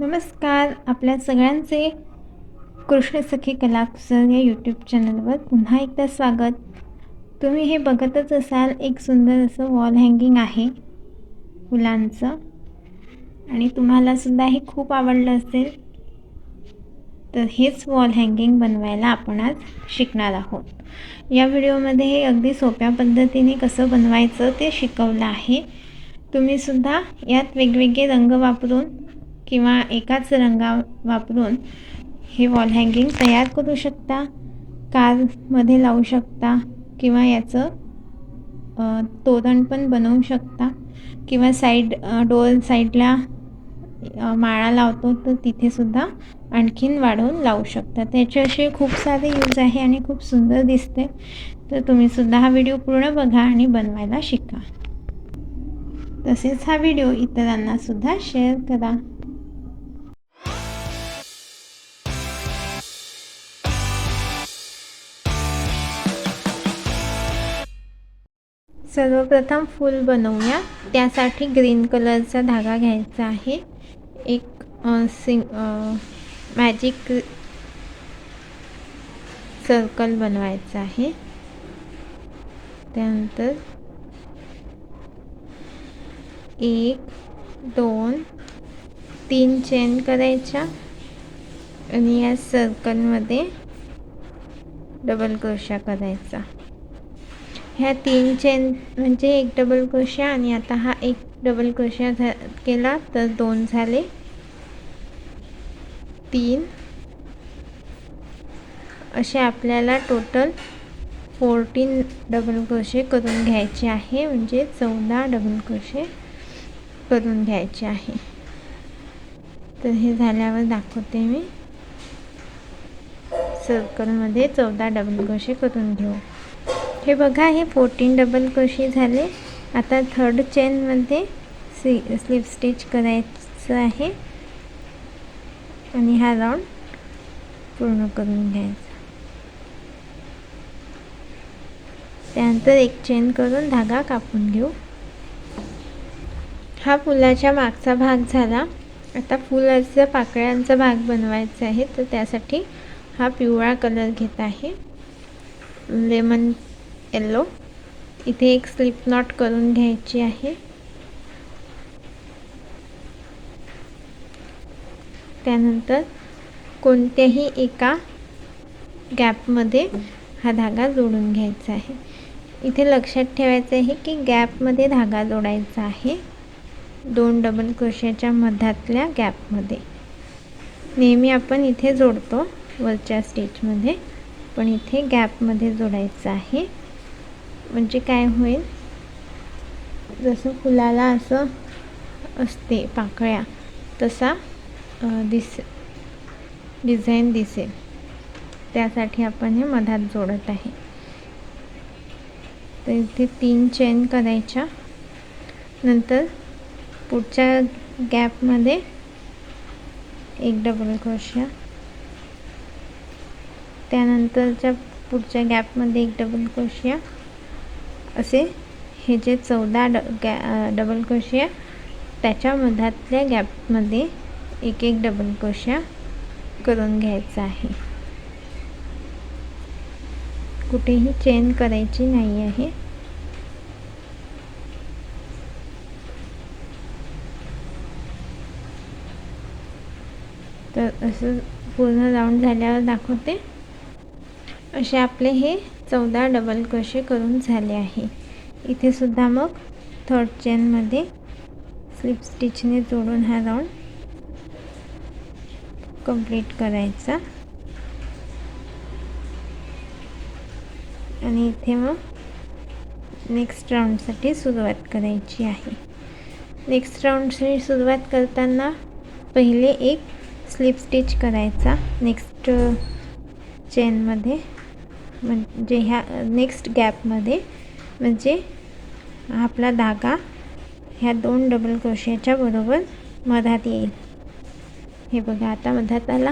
नमस्कार. आपल्या सगळ्यांचे कृष्ण सखी कलाकुसर या यूट्यूब चॅनलवर पुन्हा एकदा स्वागत. तुम्ही हे बघतच असाल एक सुंदर असं वॉल हँगिंग आहे फुलांचं. आणि तुम्हालासुद्धा हे खूप आवडलं असेल तर हेच वॉल हँगिंग बनवायला आपण आज शिकणार आहोत. या व्हिडिओमध्ये हे अगदी सोप्या पद्धतीने कसं बनवायचं ते शिकवलं आहे. तुम्हीसुद्धा यात वेगवेगळे रंग वापरून किंवा एकाच रंगा वापरून हे वॉल हँगिंग तयार करू शकता कारमध्ये लावू शकता किंवा याचं तोरण पण बनवू शकता किंवा साईड डोअर साईडला माळा लावतो तर तिथेसुद्धा आणखीन वाढवून लावू शकता. त्याचे असे खूप सारे यूज आहे आणि खूप सुंदर दिसते. तर तुम्हीसुद्धा हा व्हिडिओ पूर्ण बघा आणि बनवायला शिका. तसेच हा व्हिडिओ इतरांनासुद्धा शेअर करा. सर्वप्रथम फूल बनवूया. त्यासाठी ग्रीन कलरचा धागा घ्यायचा आहे. एक सिंग मॅजिक सर्कल बनवायचा आहे. त्यानंतर एक दोन तीन चेन करायच्या. आणि या सर्कलमध्ये डबल क्रोशा करायचा. ह्या तीन चेन म्हणजे एक डबल क्रोशिया आणि आता हा एक डबल क्रोशिया झा केला तर दोन झाले. तीन. असे आपल्याला टोटल फोर्टीन डबल क्रोशे करून घ्यायचे आहे. म्हणजे चौदा डबल क्रोशे करून घ्यायचे आहे. तर हे झाल्यावर दाखवते मी. सर्कलमध्ये चौदा डबल क्रोशे करून घेऊ. हे बघा हे फोर्टीन डबल कशी झाले. आता थर्ड चेनमध्ये सी स्लीप स्टिच करायचं आहे. आणि हा राऊंड पूर्ण करून घ्यायचा. त्यानंतर एक चेन करून धागा कापून घेऊ. हा फुलाच्या मागचा भाग झाला. आता फुलाचा पाकळ्यांचा भाग बनवायचा आहे. तर त्यासाठी हा पिवळा कलर घेत आहे. लेमन येल्लो इथे एक स्लिप नॉट करून घ्यायची आहे. त्यानंतर कोणत्याही एका गॅपमध्ये हा धागा जोडून घ्यायचा आहे. इथे लक्षात ठेवायचं आहे की गॅपमध्ये धागा जोडायचा आहे. दोन डबल क्रोशाच्या मधातल्या गॅपमध्ये नेहमी आपण इथे जोडतो वरच्या स्टेजमध्ये पण इथे गॅपमध्ये जोडायचं आहे. म्हणजे काय होईल? जसं फुलाला असं असते पाकळ्या तसा दिस डिझाईन दिसेल. त्यासाठी आपण हे मधात जोडत आहे. तर इथे तीन चेन करायच्या. नंतर पुढच्या गॅपमध्ये एक डबल क्रोशिया त्यानंतरच्या पुढच्या गॅपमध्ये एक डबल क्रोशिया असे हे जे चौदा ड गॅ डबल क्रोशिया त्याच्या मधातल्या गॅपमध्ये एक एक डबल क्रोशिया करून घ्यायचा आहे. कुठेही चेन करायची नाही आहे. तर असं पूर्ण राऊंड झाल्यावर दाखवते. असे आपले हे चौदा डबल क्रोशे करून झाले आहे. इथे सुद्धा मग थर्ड चेनमध्ये स्लिप स्टिचने जोडून हा राऊंड कंप्लीट करायचा. आणि इथे मग नेक्स्ट राऊंडसाठी सुरुवात करायची आहे. नेक्स्ट राऊंडसाठी सुरुवात करताना पहिले एक स्लिप स्टिच करायचा नेक्स्ट चेनमध्ये uh, म्हणजे ह्या नेक्स्ट गॅपमध्ये म्हणजे आपला धागा ह्या दोन डबल क्रोशियाच्या बरोबर मधात येईल. हे बघा आता मधात आला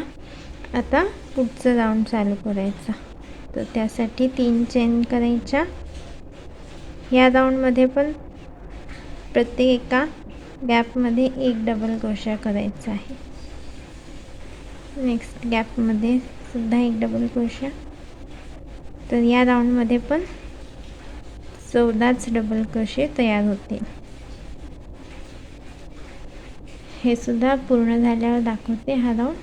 आता पुढचं राऊंड चालू करायचा. तर त्यासाठी तीन चेन करायच्या. या राऊंडमध्ये पण प्रत्येक एका गॅपमध्ये एक डबल क्रोशा करायचा आहे. नेक्स्ट गॅपमध्ये सुद्धा एक डबल क्रोशा तर या राऊंडमध्ये पण चौदाच डबल क्रोशे तयार होते हे सुद्धा पूर्ण झाल्यावर दाखवते हा राऊंड.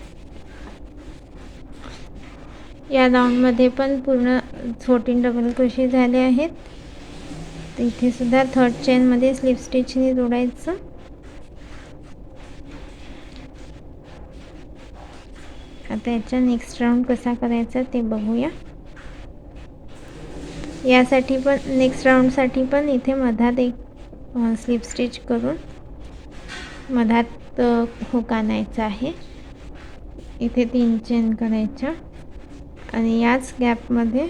या राऊंडमध्ये पण पूर्ण फोर्टीन डबल क्रोशे झाले आहेत. तर इथे सुद्धा थर्ड चेनमध्ये स्लिप स्टिचने जोडायचं. आता याचा नेक्स्ट राऊंड कसा करायचा ते बघूया. यासाठी पण नेक्स्ट राऊंडसाठी पण इथे मधात एक स्लिप स्टिच करून मधात हुक आणायचा आहे. इथे तीन चेन करायच्या. आणि याच गॅपमध्ये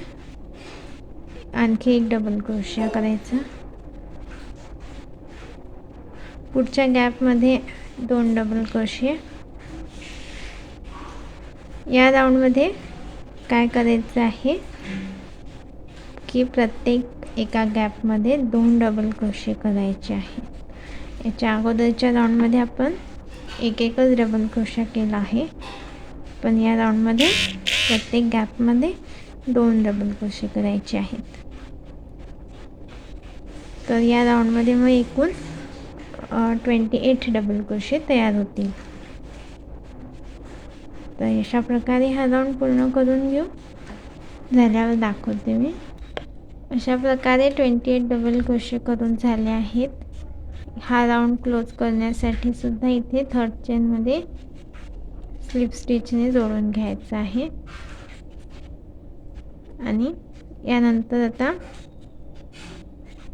आणखी एक डबल क्रोशिया करायचा. पुढच्या गॅपमध्ये दोन डबल क्रोशिया या राऊंडमध्ये काय करायचं आहे? की प्रत्येक एका गॅपमध्ये दोन डबल क्रोशे करायचे आहे याच्या अगोदरच्या राऊंडमध्ये आपण एक एकच डबल क्रोशा केला आहे. पण या राऊंडमध्ये प्रत्येक गॅपमध्ये दोन डबल क्रोशे करायचे आहेत. तर या राऊंडमध्ये मग एकूण ट्वेंटी एट डबल क्रोशे तयार होतील. तर अशा प्रकारे हा राऊंड पूर्ण करून घेऊ. झाल्यावर दाखवते मी. अशा प्रकारे ट्वेंटी एट डबल क्रोशे करून झाले आहेत. हा राऊंड क्लोज करण्यासाठी सुद्धा इथे थर्ड चेनमध्ये स्लिप स्टिचने जोडून घ्यायचं आहे. आणि यानंतर आता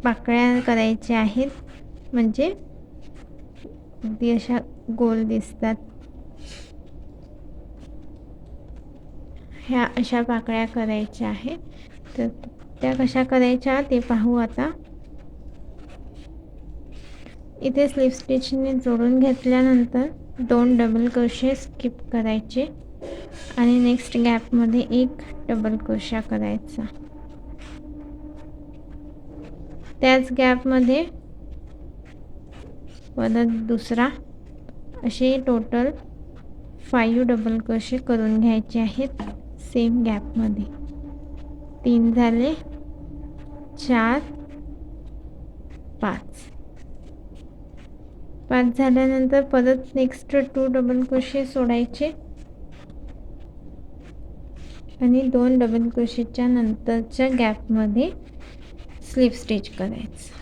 पाकळ्या करायच्या आहेत. म्हणजे अगदी अशा गोल दिसतात. ह्या अशा पाकळ्या करायच्या आहेत. तर त्या कशा करायच्या ते पाहू आता. इथे स्लीप स्टिचने जोडून घेतल्यानंतर दोन डबल क्रोशे स्किप करायचे आणि नेक्स्ट गॅपमध्ये एक डबल क्रोशा करायचा. त्याच गॅपमध्ये परत दुसरा असे टोटल फाईव्ह डबल क्रोशे करून घ्यायचे आहेत सेम गॅपमध्ये. तीन झाले. चार पाच. पाच झाल्यानंतर परत नेक्स्ट टू डबल क्रोशे सोडायचे. आणि दोन डबल क्रोशेच्या नंतरच्या गॅपमध्ये स्लीप स्टिच करायचं.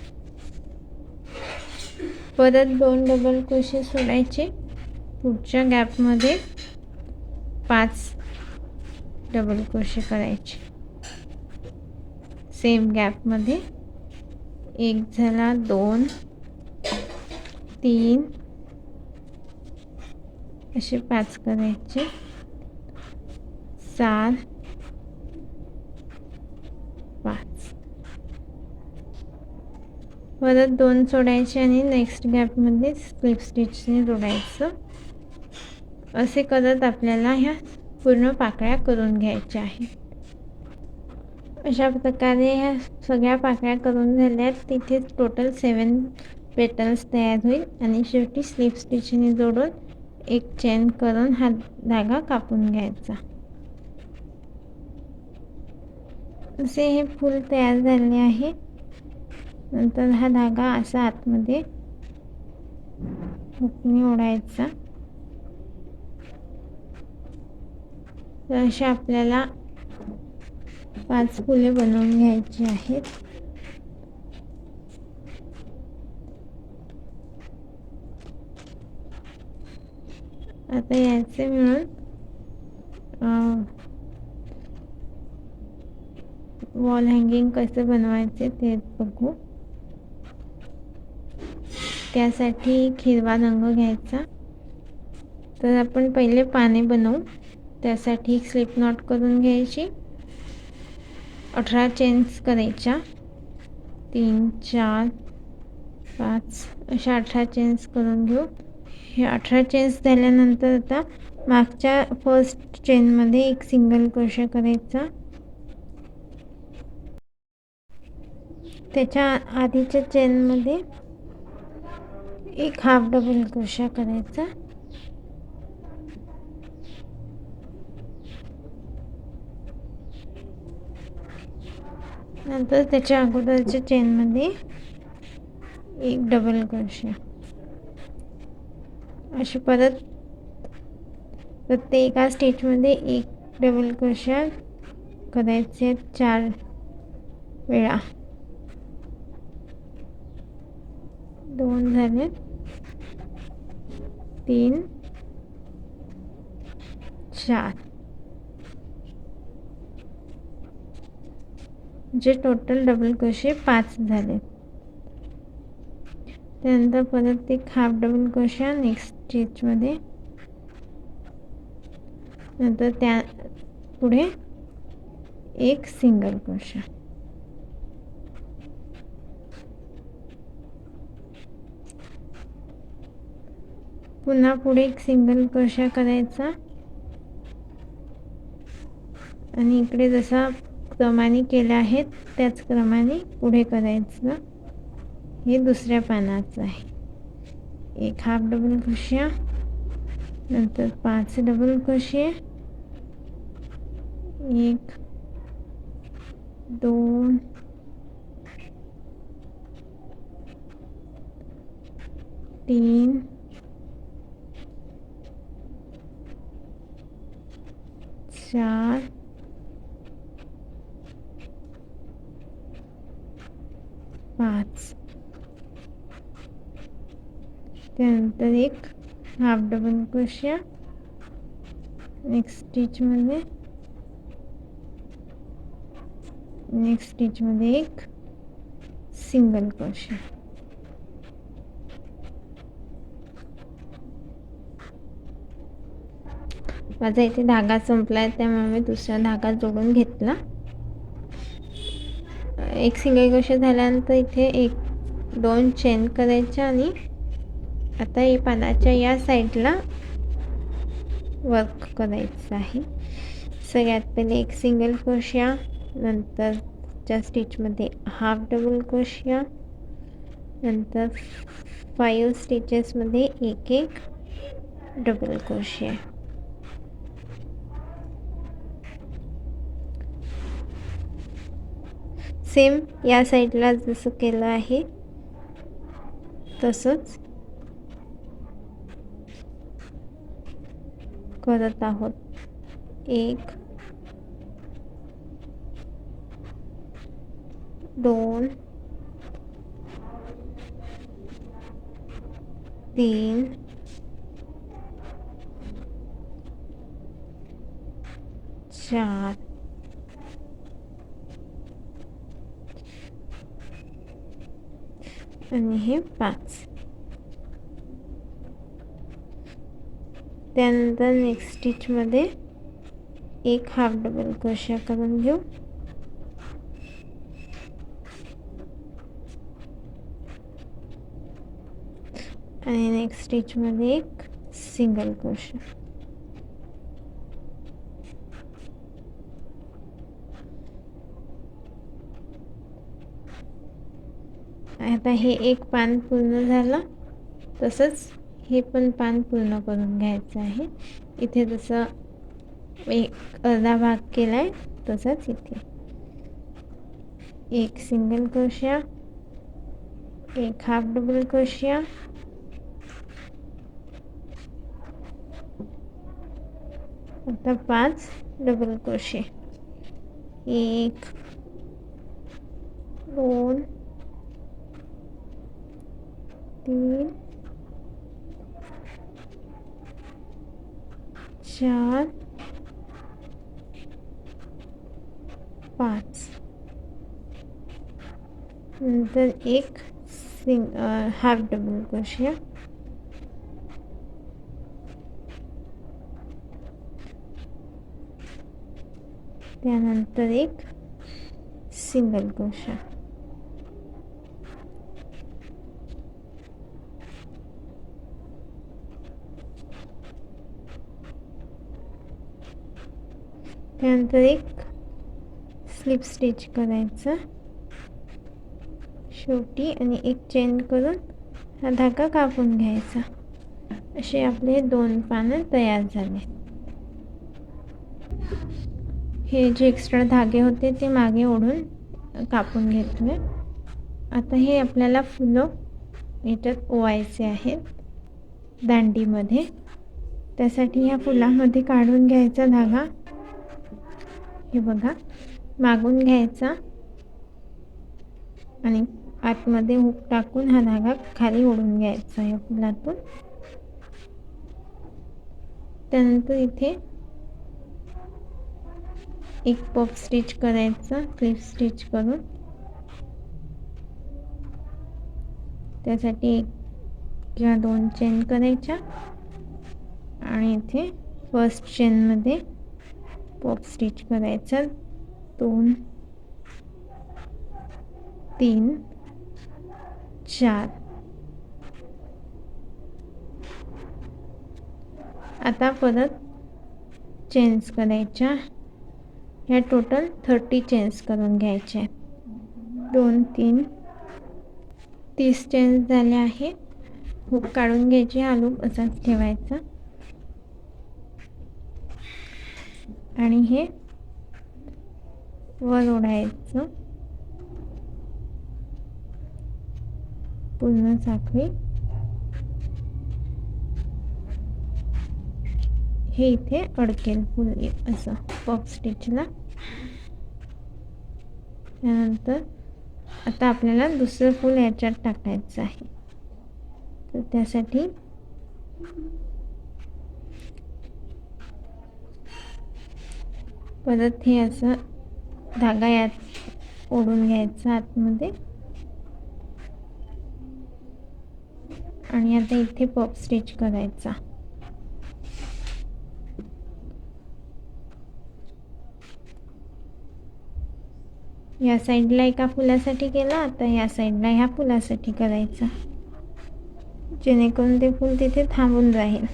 परत दोन डबल क्रोशे सोडायचे. पुढच्या गॅपमध्ये पाच डबल क्रोशे करायचे. सेम गॅपमध्ये एक झाला दोन तीन. असे पाच करायचे. चार पाच. परत दोन सोडायचे आणि नेक्स्ट गॅपमध्ये स्लिप स्टिचने जोडायचं. असे करत आपल्याला ह्या पूर्ण पाकळ्या करून घ्यायच्या आहेत. अशा प्रकारे ह्या सगळ्या पाकळ्या करून झाल्यात तिथे टोटल सेवन पेटल्स तयार होईल आणि शेवटी स्लीप स्टिचने जोडून एक चेन करून हा धागा कापून घ्यायचा. असे हे फूल तयार झाले आहे. नंतर हा धागा असा आतमध्ये हुकनी ओढायचा. तर अशा आपल्याला पाच फुले बनवून घ्यायची आहेत. आता याचे मिळून वॉल हँगिंग कसे बनवायचे ते बघू. त्यासाठी हिरवा रंग घ्यायचा. तर आपण पहिले पाने बनवू. त्यासाठी एक स्लिप नॉट करून घ्यायची. अठरा चेन्स करायच्या. तीन चार पाच अशा अठरा चेन्स करून घेऊ. हे अठरा चेन्स झाल्यानंतर आता मागच्या फर्स्ट चेनमध्ये एक सिंगल क्रोशा करायचा. त्याच्या आधीच्या चेनमध्ये एक हाफ डबल क्रोशा करायचा. नंतर त्याच्या अगोदरच्या चेनमध्ये एक डबल क्रोशे अशी परत प्रत्येक एका स्टेजमध्ये एक डबल क्रोशा करायचे चार वेळा. दोन झाले. तीन चार. जे टोटल डबल क्रोशे पाच झाले. त्यानंतर परत एक हाफ डबल क्रोशा नेक्स्ट स्टेजमध्ये नंतर त्या पुढे एक सिंगल क्रोशा पुन्हा पुढे एक सिंगल क्रोशा करायचा. आणि इकडे जसा क्रमाने केल्या आहेत त्याच क्रमाने पुढे करायचं हे दुसऱ्या पानाचं आहे. एक हाफ डबल क्रोशिया नंतर पाच डबल क्रोशिये एक दोन तीन चार पाच. त्यानंतर एक हाफ डबल क्रोशिया नेक्स्ट स्टिचमध्ये नेक्स्ट स्टिचमध्ये एक सिंगल क्रोशिया माझा इथे धागा संपला आहे त्यामुळे मी दुसरा धागा जोडून घेतला. एक सिंगल क्रोशिया झाल्यानंतर इथे एक दोन चेन करायच्या आणि आता हे पानाच्या या साईडला वर्क करायचं आहे. सगळ्यात पहिले एक सिंगल क्रोशिया नंतरच्या स्टिचमध्ये हाफ डबल क्रोशिया नंतर फाईव्ह स्टिचेसमध्ये एक एक डबल क्रोशिया सेम या साईडला जसं केलं आहे तसंच करत आहोत. एक दोन तीन चार आणि हे पाच त्यानंतर नेक्स्ट स्टिचमध्ये एक हाफ डबल क्रोशिया करून घेऊ. आणि नेक्स्ट स्टिचमध्ये एक सिंगल क्रोशिया आता हे एक पान पूर्ण झालं. तसंच हे पण पान पूर्ण करून घ्यायचं आहे. इथे जसं एक अर्धा भाग केला आहे तसंच इथे. एक सिंगल क्रोशिया एक हाफ डबल क्रोशिया आता पाच डबल क्रोशे एक दोन तीन चार पाच. नंतर एक सिंग हाफ डबल करूया त्यानंतर एक सिंगल क्रोशिया त्यानंतर एक स्लिप स्टिच करायचं. शेवटी आणि एक चेन करून हा धागा कापून घ्यायचा. असे आपले दोन पानं तयार झाले. हे जे एक्स्ट्रा धागे होते ते मागे ओढून कापून घेतले. आता हे आपल्याला फुलं याच्यात ओवायचे आहेत. दांडीमध्ये. त्यासाठी ह्या फुलामध्ये काढून घ्यायचा धागा. हे बघा. मागून घ्यायचा. आणि आतमध्ये हुक टाकून हा धागा खाली ओढून घ्यायचा या फुलातून. त्यानंतर इथे एक पप स्टिच करायचा क्लिप स्टिच करून. त्यासाठी एक किंवा दोन चेन करायच्या. आणि इथे फर्स्ट चेनमध्ये पॉप स्टिच करायचं. दोन तीन चार. आता परत चेंज करायच्या. ह्या टोटल थर्टी चेंज करून घ्यायच्या दोन तीन तीस चेंज झाले आहे हुक काढून घ्यायची. हा लूप असाच ठेवायचा. आणि हे वर ओढायचं. पूर्ण साखळी. हे इथे अडकेल फुल असं पॉप स्टिचला त्यानंतर आता आपल्याला दुसरं फूल याच्यात टाकायचं आहे. तर त्यासाठी परत हे असं धागा यात ओढून घ्यायचा आतमध्ये. आणि आता इथे पप स्टिच करायचा. या साईडला एका फुलासाठी केला आता या साईडला ह्या फुलासाठी करायचा. जेणेकरून ते फूल तिथे थांबून राहील.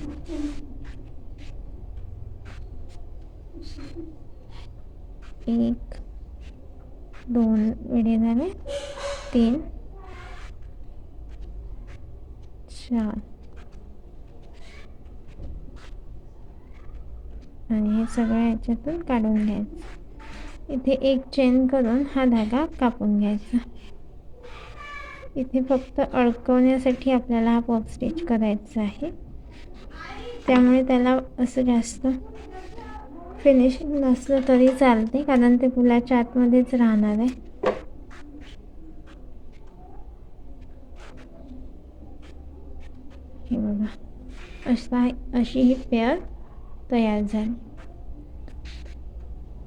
एक दोन वेळे झाले. तीन चार. आणि हे सगळं याच्यातून काढून घ्यायचं. इथे एक चेन करून हा धागा कापून घ्यायचा. इथे फक्त अडकवण्यासाठी आपल्याला हा पॉप स्टिच करायचा आहे. त्यामुळे त्याला असं जास्त फिनिशिंग नसलं तरी चालते कारण ते फुलाच्या आतमध्येच राहणार आहे. हे बघा असा अशी ही पेअर तयार झाली.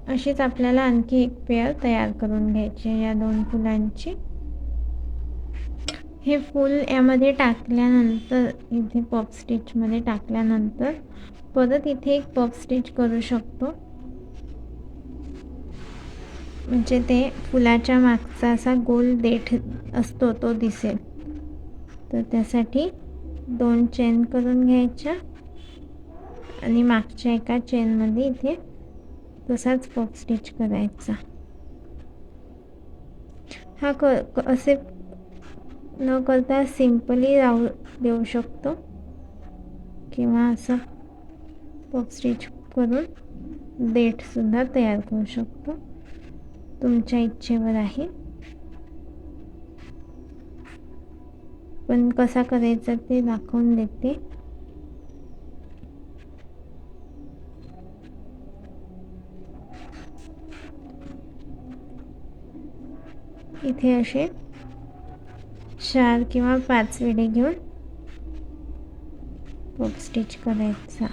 अशीच आपल्याला आणखी एक पेअर तयार करून घ्यायची या दोन फुलांची. हे फूल यामध्ये टाकल्यानंतर इथे पॉप स्टिचमध्ये टाकल्यानंतर परत इथे एक पफ स्टिच करू शकतो. म्हणजे ते फुलाच्या मागचा असा गोल देठ असतो तो दिसेल. तर त्यासाठी दोन चेन करून घ्यायच्या. आणि मागच्या एका चेनमध्ये इथे तसाच पॉप स्टिच करायचा. हा क असे न करता सिम्पली राहू देऊ शकतो. किंवा असं पॉप स्टिच करून देठसुद्धा तयार करू शकतो. तुमच्या इच्छेवर आहे. पण कसा करायचा ते दाखवून देते. इथे असे चार किंवा पाच वेडे घेऊन पॉप स्टिच करायचा.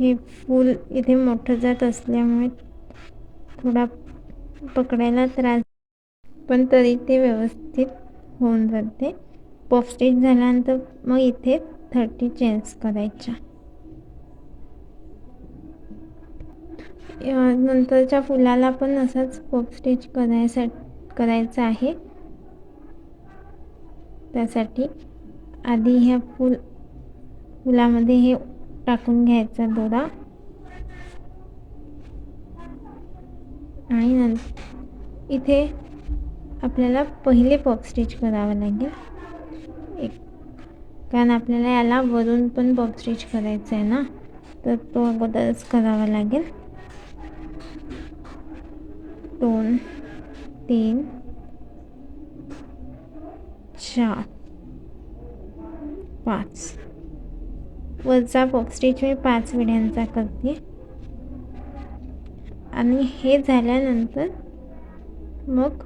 हे फूल इथे मोठं जात असल्यामुळे थोडा पकडायला त्रास पण तरी ते व्यवस्थित होऊन जाते. पफ स्टिच झाल्यानंतर मग इथे थर्टी चेंज करायच्या. नंतरच्या फुलाला पण असंच पफ स्टिच करायसाठी करायचं आहे. त्यासाठी आधी ह्या फुल फुलामध्ये हे टाकून घ्यायचा दोरा. आणि नंतर इथे आपल्याला पहिले पॉप स्टिच करावं लागेल. एक कारण आपल्याला याला वरून पण पॉप स्टिच करायचं आहे ना तर तो अगोदरच करावा लागेल. दोन तीन चार पाच. वरचा स्टिच मी पाच विड्यांचा करते. आणि हे झाल्यानंतर मग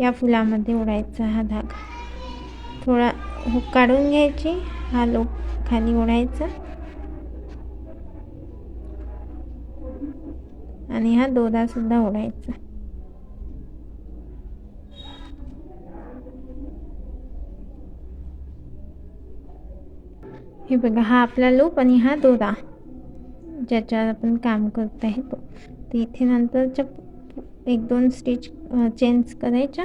या फुलामध्ये ओढायचा हा धागा. थोडा हुक काढून घ्यायची हा लोक खाली ओढायचा आणि हा दोदासुद्धा ओढायचा हे बघा हा आपला लूप आणि हा दोरा. ज्याच्यावर आपण काम करत आहे तो. तर इथे नंतरच्या एक दोन स्टिच चेंज करायच्या.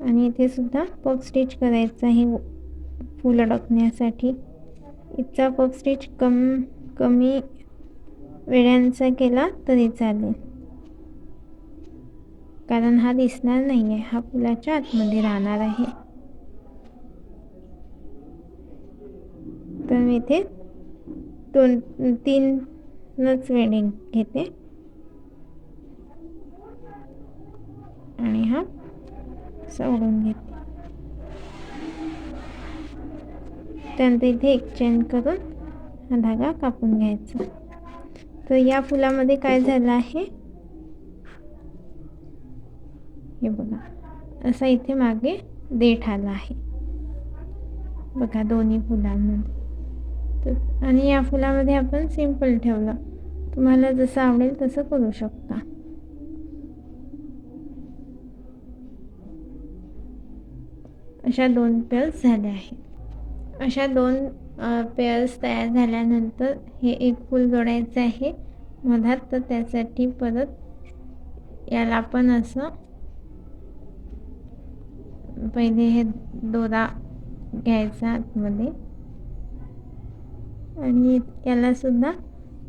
आणि इथे सुद्धा पॉप स्टिच करायचं आहे. फूल अडकण्यासाठी इथचा पॉप स्टिच कम कमी वेळ्यांचा केला तरी चालेल. कारण हा दिसणार नाही आहे हा फुलाच्या आतमध्ये राहणार आहे. तर मी इथे दोन तीनच वेडिंग घेते. आणि हा सोडून घेते त्यानंतर इथे एक चेन करून हा धागा कापून घ्यायचा. तर या फुलामध्ये काय झालं आहे? हे बघा. असा इथे मागे देठ आला आहे. बघा दोन्ही फुलांमध्ये. तर आणि या फुलामध्ये आपण सिंपल ठेवलं. तुम्हाला जसं आवडेल तसं करू शकता. अशा दोन पेअर्स झाल्या आहेत. अशा दोन पेअर्स तयार झाल्यानंतर हे एक फूल जोडायचं आहे. मधात तर त्यासाठी परत याला पण असं पहिले हे दोरा घ्यायचा आतमध्ये. आणि यालासुद्धा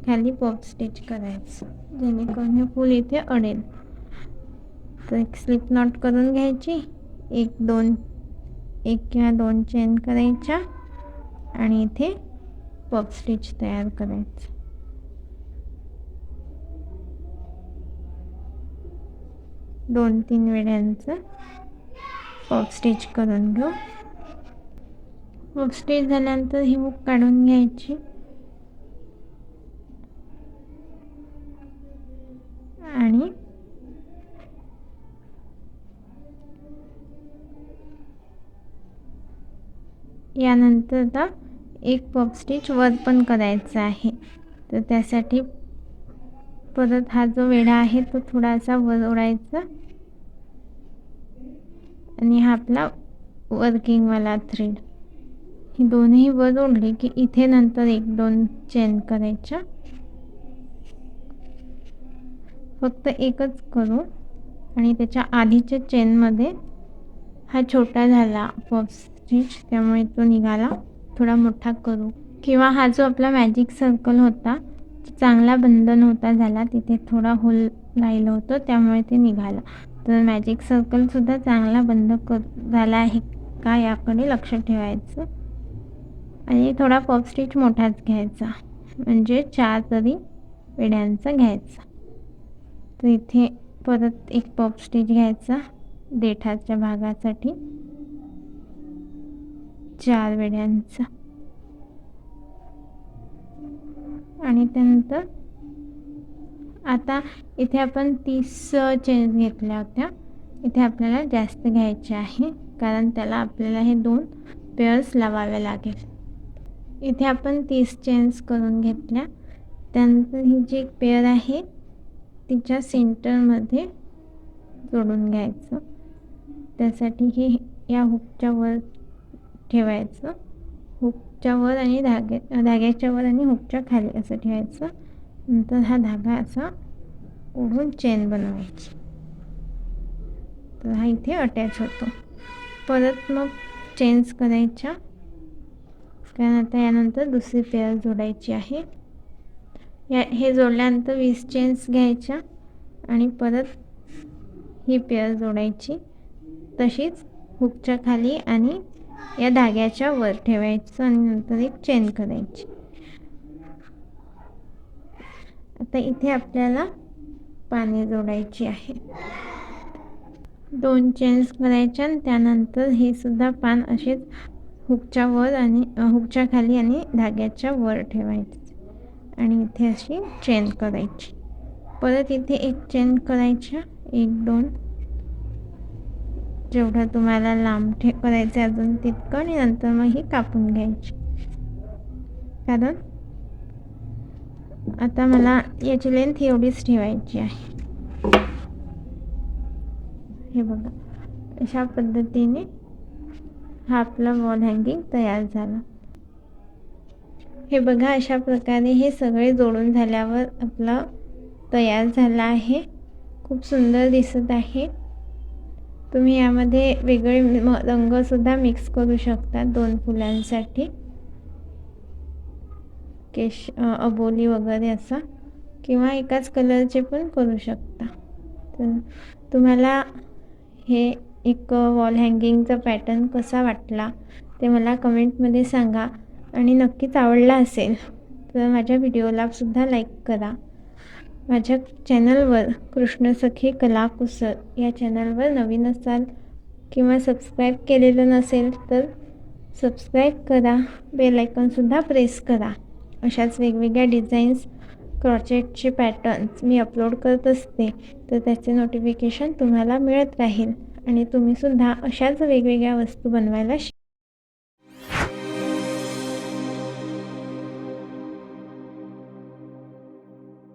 खाली पॉप स्टिच करायचं. जेणेकरून हे फूल इथे अडेल. तर एक स्लिप नॉट करून घ्यायची. एक दोन एक किंवा दोन चेन करायच्या. आणि इथे पॉप स्टिच तयार करायचं. दोन तीन वेळ्यांचं पॉप स्टिच करून घेऊ. पॉप स्टिच झाल्यानंतर ही हुक काढून घ्यायची. आणि यानंतर आता एक पप स्टिच वर पण करायचा आहे. तर त्यासाठी परत हा जो वेढा आहे तो थोडासा वर ओढायचा. आणि हा आपला वर्किंगवाला थ्रेड ही दोन्ही वर ओढले की इथे नंतर एक दोन चेन करायच्या. फक्त एकच करू आणि त्याच्या आधीच्या चेनमध्ये हा छोटा झाला पफ स्टिच त्यामुळे तो निघाला. थोडा मोठा करू. किंवा हा जो आपला मॅजिक सर्कल होता चांगला बंद नव्हता झाला. तिथे थोडा होल राहिलं होतं त्यामुळे ते निघालं. तर मॅजिक सर्कलसुद्धा चांगला बंद कर झाला आहे का याकडे लक्ष ठेवायचं. आणि थोडा पफ स्टिच मोठाच घ्यायचा. म्हणजे चार तरी विड्यांचा घ्यायचा. तर इथे परत एक पफ स्टिच घ्यायचा. देठाच्या भागासाठी चार वेड्यांचा. आणि त्यानंतर आता इथे आपण तीस चेन्स घेतल्या होत्या. इथे आपल्याला जास्त घ्यायचे आहे. कारण त्याला आपल्याला हे दोन पेअर्स लावावे लागेल. इथे आपण तीस चेन्स करून घेतल्या. त्यानंतर ही जी एक पेअर आहे तिच्या सेंटरमध्ये जोडून घ्यायचं. त्यासाठी हे या हुकच्या वर ठेवायचं. हुकच्या वर आणि धागे धाग्याच्या वर आणि हुकच्या खाली असं ठेवायचं. नंतर हा धागा असा ओढून चेन बनवायची. तर हा इथे अटॅच होतो. परत मग चेन्स करायच्या. कारण आता यानंतर दुसरी पेअर जोडायची आहे. या हे जोडल्यानंतर वीस चेन्स घ्यायच्या आणि परत ही पेअर जोडायची. तशीच हुकच्या खाली आणि या धाग्याच्या वर ठेवायचं आणि नंतर एक चेन करायची. आता इथे आपल्याला पाने जोडायची आहे दोन चेन्स करायच्या आणि त्यानंतर हे सुद्धा पान असेच हुकच्या वर आणि हुकच्या खाली आणि धाग्याच्या वर ठेवायचं. आणि इथे अशी चेन करायची. परत इथे एक चेन करायच्या. एक दोन. जेवढं तुम्हाला लांब ठे करायचं आहे अजून तितकं आणि नंतर मग ही कापून घ्यायची. कारण आता मला याची लेंथ एवढीच ठेवायची आहे. हे बघा. अशा पद्धतीने हा आपला वॉल हँगिंग तयार झाला. हे बघा अशा प्रकारे हे सगळे जोडून झाल्यावर आपलं तयार झालं आहे. खूप सुंदर दिसत आहे. तुम्ही यामध्ये वेगळे रंगसुद्धा मिक्स करू शकता दोन फुलांसाठी. केश अबोली वगैरे असा. किंवा एकाच कलरचे पण करू शकता. तर तुम्हाला हे एक वॉल हँगिंगचा पॅटर्न कसा वाटला ते मला कमेंटमध्ये सांगा आणि नक्कीच आवडला असेल. तर माझ्या व्हिडिओला सुद्धा लाईक करा. माझ्या चॅनलवर कृष्णसखी कला कुसर या चॅनलवर नवीन असाल किंवा सबस्क्राईब केलेलं नसेल तर सबस्क्राईब करा. बेल आयकॉनसुद्धा प्रेस करा. अशाच वेगवेगळ्या डिझाईन्स क्रॉचेटचे पॅटर्न्स मी अपलोड करत असते. तर त्याचे नोटिफिकेशन तुम्हाला मिळत राहील. आणि तुम्हीसुद्धा अशाच वेगवेगळ्या वस्तू बनवायला शिक